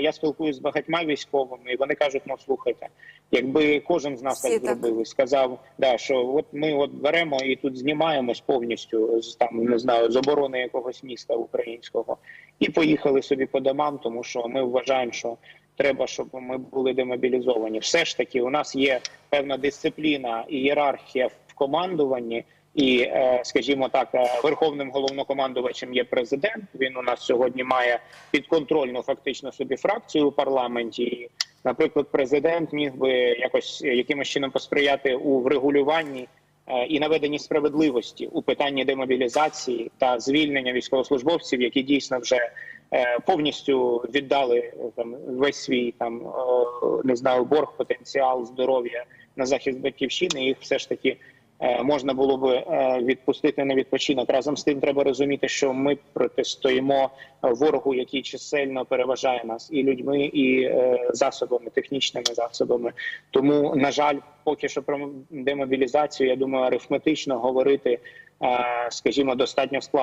я спілкуюся з багатьма військовими, і вони кажуть: ну слухайте, якби кожен з нас Всі так зробив і сказав, да, що от ми от беремо і тут знімаємось повністю з там не знаю з оборони якогось міста українського, і поїхали собі по домам, тому що ми вважаємо, що треба, щоб ми були демобілізовані. Все ж таки, у нас є певна дисципліна і ієрархія в командуванні. І, е, скажімо так, е, верховним головнокомандувачем є президент. Він у нас сьогодні має підконтрольну фактично собі фракцію у парламенті. І, наприклад, президент міг би якось е, якимось чином посприяти у врегулюванні і наведенні справедливості у питанні демобілізації та звільнення військовослужбовців, які дійсно вже повністю віддали там весь свій там не знаю борг, потенціал, здоров'я на захист батьківщини. Їх все ж таки можна було би е, відпустити на відпочинок. Разом з тим, треба розуміти, що ми протистоїмо ворогу, який чисельно переважає нас і людьми, і е, засобами, технічними засобами. Тому, на жаль, поки що про демобілізацію, я думаю, арифметично говорити, е, скажімо, достатньо складно.